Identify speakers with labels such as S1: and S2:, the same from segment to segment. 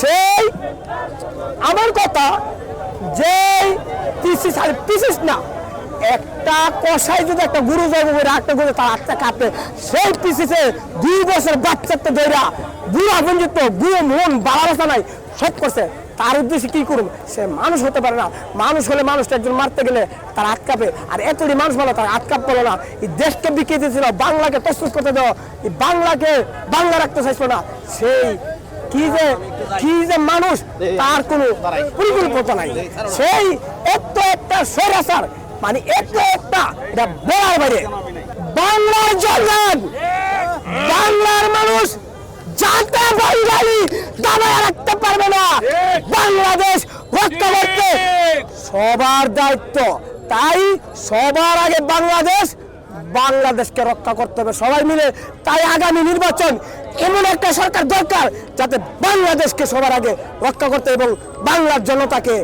S1: সেই আমার কথা যে পিসিস আর পিসিস না, একটা কষাই যদি একটা গুরু জন্ম করে একটা গুরু তার আত্মা কাঁপে। সেই পিসিসে দুই বছর বাচ্চাতে দইরা বুড়া পর্যন্ত বুড়ো মন বাড়াবাসা নাই সব করছে। তার উদ্দেশ্যে কি করুন সে মানুষ হতে পারে না। মানুষ হলে মানুষটা একজন মারতে গেলে তার আটকাবে আর এতটি মানুষ বলো তার আটকাপ পেল না। এই দেশকে বিকিয়ে দিয়েছিল, বাংলাকে তসতস করতে দেওয়া। এই বাংলাকে বাংলা রাখতে চাইছিল না। সেই কি যে কি যে মানুষ, তার কোনো পরিকল্পনা নাই। সেই একটা একটা মানে একটা একটা, এটা বলার বাইরে। বাংলার জনগণ, বাংলার মানুষ জানতে বাঙালি দাবায় রাখতে পারবে না। বাংলাদেশ রক্ষা করতে সবার দায়িত্ব। তাই সবার আগে বাংলাদেশ, বাংলাদেশকে রক্ষা করতে হবে। সবাই মিলে তাই আগামী নির্বাচন এমন একটা সরকার দরকার যাতে বাংলাদেশকে সবার আগে রক্ষা করতে এবং বাংলার জনতাকে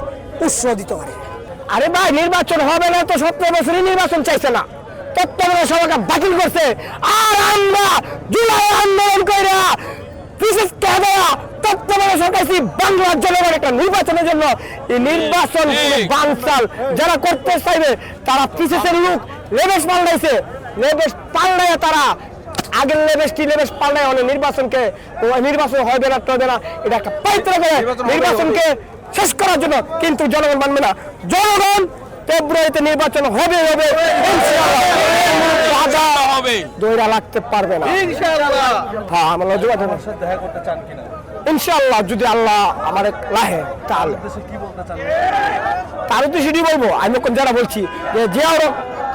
S1: উৎসাহ দিতে পারে। আরে ভাই নির্বাচন হবে না তো সতেরো বছরই নির্বাচন চাইছে না। তত্ত্বাবধায়ক সরকার বাতিল করছে। আর আমরা জুলাই আন্দোলন কইরা বিশেষ দেওয়া তত্ত্বাবধায়ক সরকার বাংলার জনগণ একটা নির্বাচনের জন্য। এই নির্বাচন বানচাল যারা করতে চাইবে তারা পিসেসের লোক লেবেশ পাল্টাইছে। লেবেশ পাল্টাইয়া তারা আগের লেবেশটি লেবেশ পাল্টায় অনেক নির্বাচনকে নির্বাচন হবে না হবে না এটা একটা পবিত্র করে নির্বাচনকে শেষ করার জন্য কিন্তু জনগণ মানবে না। জনগণ ফেব্রুয়ারিতে নির্বাচন হবে হবে লাগতে পারবে না। হ্যাঁ আমরা
S2: দেখা করতে চান কিনা?
S1: ইনশাআল্লাহ যদি আল্লাহ আমার লাহে তাহলে। তার উদ্দেশ্যে সেটি বলব? আমি এখন যারা বলছি যে জিয়াউর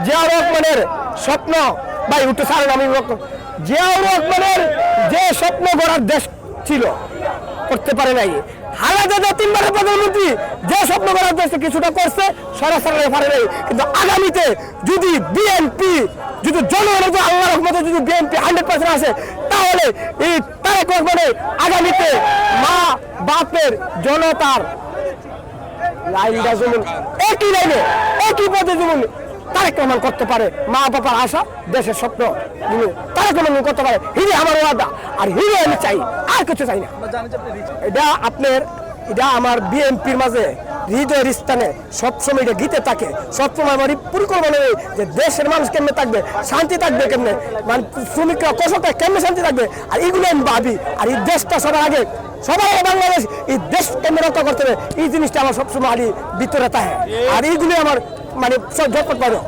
S1: জিয়াউর রহমানের স্বপ্ন ভাই উঠে সারেন আমি জিয়াউর রহমানের যে স্বপ্ন গড়ার দেশ ছিল, করতে পারে নাই। হালাদা তিনবারের প্রধানমন্ত্রী যে স্বপ্ন দেশে কিছুটা করছে, সরাসরি পারে নাই। কিন্তু আগামীতে যদি বিএনপি যদি জনগণের যে আল্লাহ রহমতে যদি বিএনপি হান্ড্রেড পার্সেন্ট আসে, তাহলে এই তারেক রহমানের আগামীতে মা বাপের জনতার লাইনটা যেমন একই লাইনে, একই পথে তারেক রহমান করতে পারে? মা বাবার আশা দেশের স্বপ্ন। যিনি তারেক রহমান করতে পারে? হিরে আমার ওয়াদা। আর হিরে আমি চাই। আর কিছু চাই না। এটা আপনার এটা আমার বিএনপির মাঝে হৃদয়ের স্থানে সবসময় এটা গীতে থাকে। সবসময় আমার পরিকল্পনা নেই যে দেশের মানুষ কেমনে থাকবে শান্তি থাকবে কেমনে? মানে শ্রমিকরা কৃষকরা কেমনে শান্তি থাকবে? আর এগুলো আমি ভাবি। আর এই দেশটা সবার আগে সবার আগে বাংলাদেশ এই দেশ কেমনে রক্ষা করতে হবে? এই জিনিসটা আমার সবসময় আগে ভিতরে থাকে। আর এইগুলি আমার মানে যত পারো